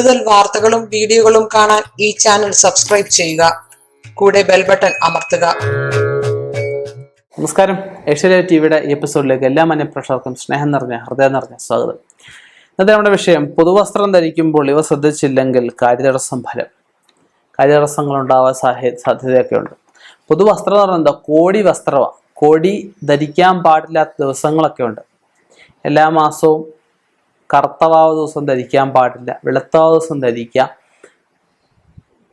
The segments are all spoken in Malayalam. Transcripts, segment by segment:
കൂടുതൽ വാർത്തകളും വീഡിയോകളും കാണാൻ ഈ ചാനൽ സബ്സ്ക്രൈബ് ചെയ്യുക. കൂടെ ബെൽ ബട്ടൺ അമർത്തുക. നമസ്കാരം. ഏഷ്യ ടിവിയുടെ ഈ എപ്പിസോഡിലേക്ക് എല്ലാ മനഃപ്രേക്ഷകർക്കും സ്നേഹം നിറഞ്ഞ ഹൃദയം നിറഞ്ഞ സ്വാഗതം. ഇന്നത്തെ നമ്മുടെ വിഷയം പുതുവസ്ത്രം ധരിക്കുമ്പോൾ ഇവ ശ്രദ്ധിച്ചില്ലെങ്കിൽ കാര്യതടസ്സം ഫലം. കാര്യതടസ്സങ്ങൾ ഉണ്ടാവാൻ സാഹ സാധ്യതയൊക്കെ ഉണ്ട് പുതുവസ്ത്രം എന്ന് പറയുന്നത് കോടി വസ്ത്രമാണ് കോടി ധരിക്കാൻ പാടില്ലാത്ത ദിവസങ്ങളൊക്കെ ഉണ്ട് എല്ലാ മാസവും കറുത്തവാവ് ദിവസം ധരിക്കാൻ പാടില്ല. വെളുത്തവാ ദിവസം ധരിക്കാം.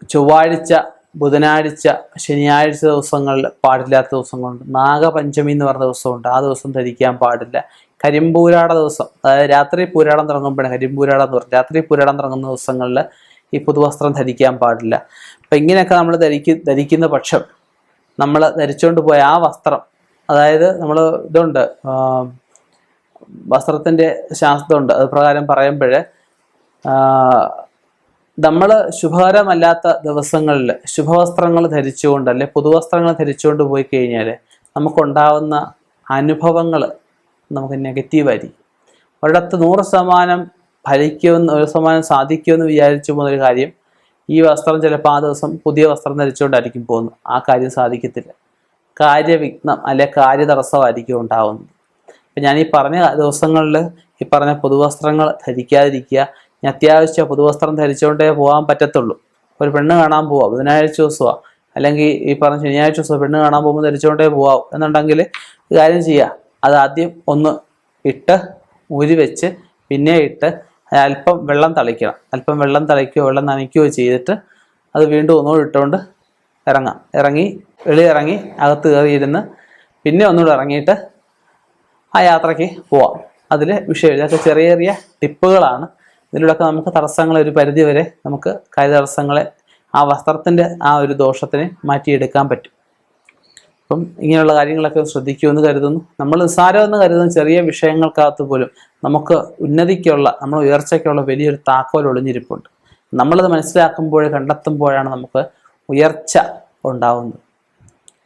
ചൊവ്വാഴ്ച ബുധനാഴ്ച ശനിയാഴ്ച ദിവസങ്ങളിൽ പാടില്ലാത്ത ദിവസങ്ങളുണ്ട്. നാഗപഞ്ചമി എന്ന് പറഞ്ഞ ദിവസമുണ്ട്. ആ ദിവസം ധരിക്കാൻ പാടില്ല. കരിമ്പൂരാട ദിവസം. അതായത് രാത്രി പൂരാടം തുടങ്ങുമ്പോഴാണ് കരിമ്പൂരാടം എന്ന് പറയും രാത്രി പൂരാടം തുടങ്ങുന്ന ദിവസങ്ങളിൽ ഈ പുതുവസ്ത്രം ധരിക്കാൻ പാടില്ല. അപ്പം ഇങ്ങനെയൊക്കെ നമ്മൾ ധരിക്ക ധരിക്കുന്ന പക്ഷം നമ്മൾ ധരിച്ചുകൊണ്ട് പോയ ആ വസ്ത്രം അതായത് നമ്മൾ ഇതുണ്ട് വസ്ത്രത്തിന്റെ ശാസ്ത്രമുണ്ട്. അത് പ്രകാരം പറയുമ്പോൾ നമ്മൾ ശുഭകരമല്ലാത്ത ദിവസങ്ങളിൽ ശുഭവസ്ത്രങ്ങൾ ധരിച്ചുകൊണ്ട് അല്ലെ പുതുവസ്ത്രങ്ങൾ ധരിച്ചുകൊണ്ട് പോയി കഴിഞ്ഞാൽ നമുക്കുണ്ടാവുന്ന അനുഭവങ്ങൾ നമുക്ക് നെഗറ്റീവായിരിക്കും. ഒരിടത്ത് നൂറ് ശതമാനം ഫലിക്കുമെന്ന് ഒരു ശതമാനം സാധിക്കുമെന്ന് വിചാരിച്ചു പോകുന്നൊരു കാര്യം ഈ വസ്ത്രം ചിലപ്പോൾ ആ ദിവസം പുതിയ വസ്ത്രം ധരിച്ചുകൊണ്ടായിരിക്കും പോകുന്നത്. ആ കാര്യം സാധിക്കത്തില്ല. കാര്യവിഘ്നം അല്ലെ കാര്യതടസ്സമായിരിക്കും ഉണ്ടാവുന്നത്. അപ്പം ഞാൻ ഈ പറഞ്ഞ ദിവസങ്ങളിൽ ഈ പറഞ്ഞ പുതുവസ്ത്രങ്ങൾ ധരിക്കാതിരിക്കുക. ഞാൻ അത്യാവശ്യം പുതുവസ്ത്രം ധരിച്ചുകൊണ്ടേ പോകാൻ പറ്റത്തുള്ളൂ. ഒരു പെണ്ണ് കാണാൻ പോവാം ബുധനാഴ്ച ദിവസമാണ് അല്ലെങ്കിൽ ഈ പറഞ്ഞ ശനിയാഴ്ച ദിവസം പെണ്ണ് കാണാൻ പോകുമ്പോൾ ധരിച്ചുകൊണ്ടേ പോവാം എന്നുണ്ടെങ്കിൽ കാര്യം ചെയ്യുക അത് ആദ്യം ഒന്ന് ഇട്ട് ഊരി വെച്ച് പിന്നെ ഇട്ട് അല്പം വെള്ളം തളിക്കണം. അല്പം വെള്ളം തളിക്കുകയോ വെള്ളം നനയ്ക്കുകയോ ചെയ്തിട്ട് അത് വീണ്ടും ഒന്നുകൂടി ഇട്ടുകൊണ്ട് ഇറങ്ങാം. ഇറങ്ങി വെളി ഇറങ്ങി അകത്ത് കയറിയിരുന്ന് പിന്നെ ഒന്നുകൂടെ ഇറങ്ങിയിട്ട് ആ യാത്രയ്ക്ക് പോവാം. അതിൽ വിഷയം ഇതൊക്കെ ചെറിയ ചെറിയ ടിപ്പുകളാണ്. ഇതിലൂടെയൊക്കെ നമുക്ക് തടസ്സങ്ങൾ ഒരു പരിധി വരെ നമുക്ക് കൈ തടസ്സങ്ങളെ ആ വസ്ത്രത്തിന്റെ ആ ഒരു ദോഷത്തിനെ മാറ്റിയെടുക്കാൻ പറ്റും. അപ്പം ഇങ്ങനെയുള്ള കാര്യങ്ങളൊക്കെ ശ്രദ്ധിക്കുമെന്ന് കരുതുന്നു. നമ്മൾ നിസ്സാരമെന്ന് കരുതുന്ന ചെറിയ വിഷയങ്ങൾക്കകത്ത് പോലും നമുക്ക് ഉന്നതിക്കുള്ള നമ്മൾ ഉയർച്ചയ്ക്കുള്ള വലിയൊരു താക്കോൽ ഒളിഞ്ഞിരിപ്പുണ്ട്. നമ്മളത് മനസ്സിലാക്കുമ്പോഴേ കണ്ടെത്തുമ്പോഴാണ് നമുക്ക് ഉയർച്ച ഉണ്ടാവുന്നത്.